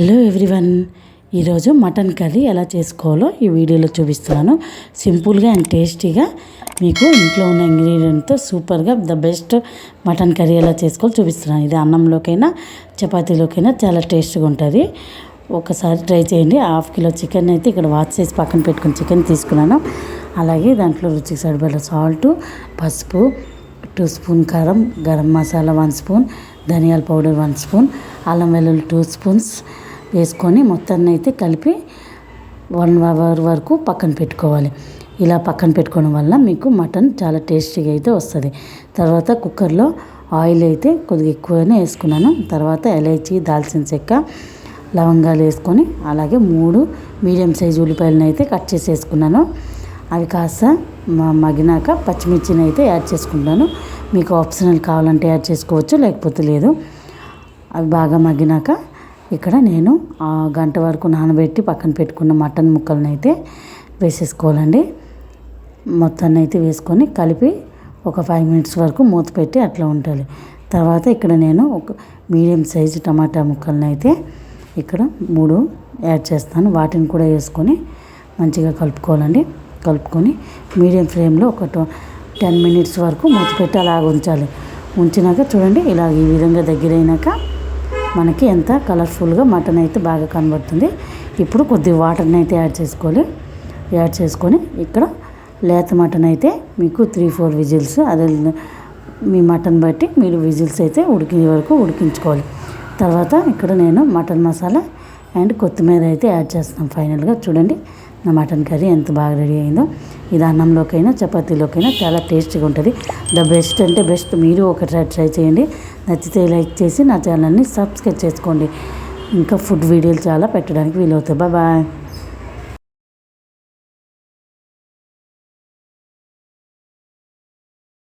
Hello everyone ఈరోజు mutton curry ఎలా చేసుకోవాలో ఈ వీడియోలో చూపిస్తున్నాను. సింపుల్గా అండ్ టేస్టీగా మీకు ఇంట్లో ఉన్న ఇంగ్రీడియంట్తో సూపర్గా ద బెస్ట్ మటన్ కర్రీ ఎలా చేసుకోవాలో చూపిస్తున్నాను. ఇది అన్నంలోకైనా చపాతీలోకైనా చాలా టేస్ట్గా ఉంటుంది. ఒకసారి ట్రై చేయండి. హాఫ్ కిలో చికెన్ అయితే ఇక్కడ వాచ్ చేసి పక్కన పెట్టుకుని చికెన్ తీసుకున్నాను. అలాగే దాంట్లో రుచికి సరిపడే సాల్ట్ పసుపు టూ స్పూన్ కారం గరం మసాలా వన్ స్పూన్ ధనియాల పౌడర్ వన్ స్పూన్ అల్లం వెల్లుల్లి టూ స్పూన్స్ వేసుకొని మొత్తాన్ని అయితే కలిపి వన్ అవర్ వరకు పక్కన పెట్టుకోవాలి. ఇలా పక్కన పెట్టుకోవడం వల్ల మీకు మటన్ చాలా టేస్టీగా అయితే వస్తుంది. తర్వాత కుక్కర్లో ఆయిల్ అయితే కొద్దిగా ఎక్కువనే వేసుకున్నాను. తర్వాత ఎలైచి దాల్చిన చెక్క లవంగాలు వేసుకొని అలాగే మూడు మీడియం సైజు ఉల్లిపాయలను అయితే కట్ చేసి వేసుకున్నాను. అవి కాస్త మగినాక పచ్చిమిర్చిని అయితే యాడ్ చేసుకుంటాను. మీకు ఆప్షనల్ కావాలంటే యాడ్ చేసుకోవచ్చు లేకపోతే లేదు. అవి బాగా మగ్గినాక ఇక్కడ నేను గంట వరకు నానబెట్టి పక్కన పెట్టుకున్న మటన్ ముక్కలను అయితే వేసేసుకోవాలండి. మొత్తాన్ని అయితే వేసుకొని కలిపి ఒక ఫైవ్ మినిట్స్ వరకు మూత పెట్టి అట్లా ఉండాలి. తర్వాత ఇక్కడ నేను ఒక మీడియం సైజు టమాటా ముక్కలను అయితే ఇక్కడ మూడు యాడ్ చేస్తాను. వాటిని కూడా వేసుకొని మంచిగా కలుపుకోవాలండి. కలుపుకొని మీడియం ఫ్లేమ్లో ఒక టెన్ మినిట్స్ వరకు మూత పెట్టి అలాగ ఉంచాలి. ఉంచినాక చూడండి ఇలా ఈ విధంగా దగ్గరైనాక మనకి ఎంత కలర్ఫుల్గా మటన్ అయితే బాగా కనబడుతుంది. ఇప్పుడు కొద్ది వాటర్ని అయితే యాడ్ చేసుకోవాలి. యాడ్ చేసుకొని ఇక్కడ లేత మటన్ అయితే మీకు త్రీ ఫోర్ విజిల్స్ అదే మీ మటన్ బట్టి మీరు విజిల్స్ అయితే ఉడికే వరకు ఉడికించుకోవాలి. తర్వాత ఇక్కడ నేను మటన్ మసాలా అండ్ కొత్తిమీర అయితే యాడ్ చేస్తాను ఫైనల్గా చూడండి నా మటన్ కర్రీ ఎంత బాగా రెడీ అయిందో. ఇది అన్నంలోకైనా చపాతీలోకైనా చాలా టేస్టీగా ఉంటుంది. ద బెస్ట్ అంటే బెస్ట్. మీరు ఒకసారి ట్రై చేయండి. నచ్చితే లైక్ చేసి నా ఛానల్ని సబ్స్క్రైబ్ చేసుకోండి. ఇంకా ఫుడ్ వీడియోలు చాలా పెట్టడానికి వీలవుతాయి. బాయ్.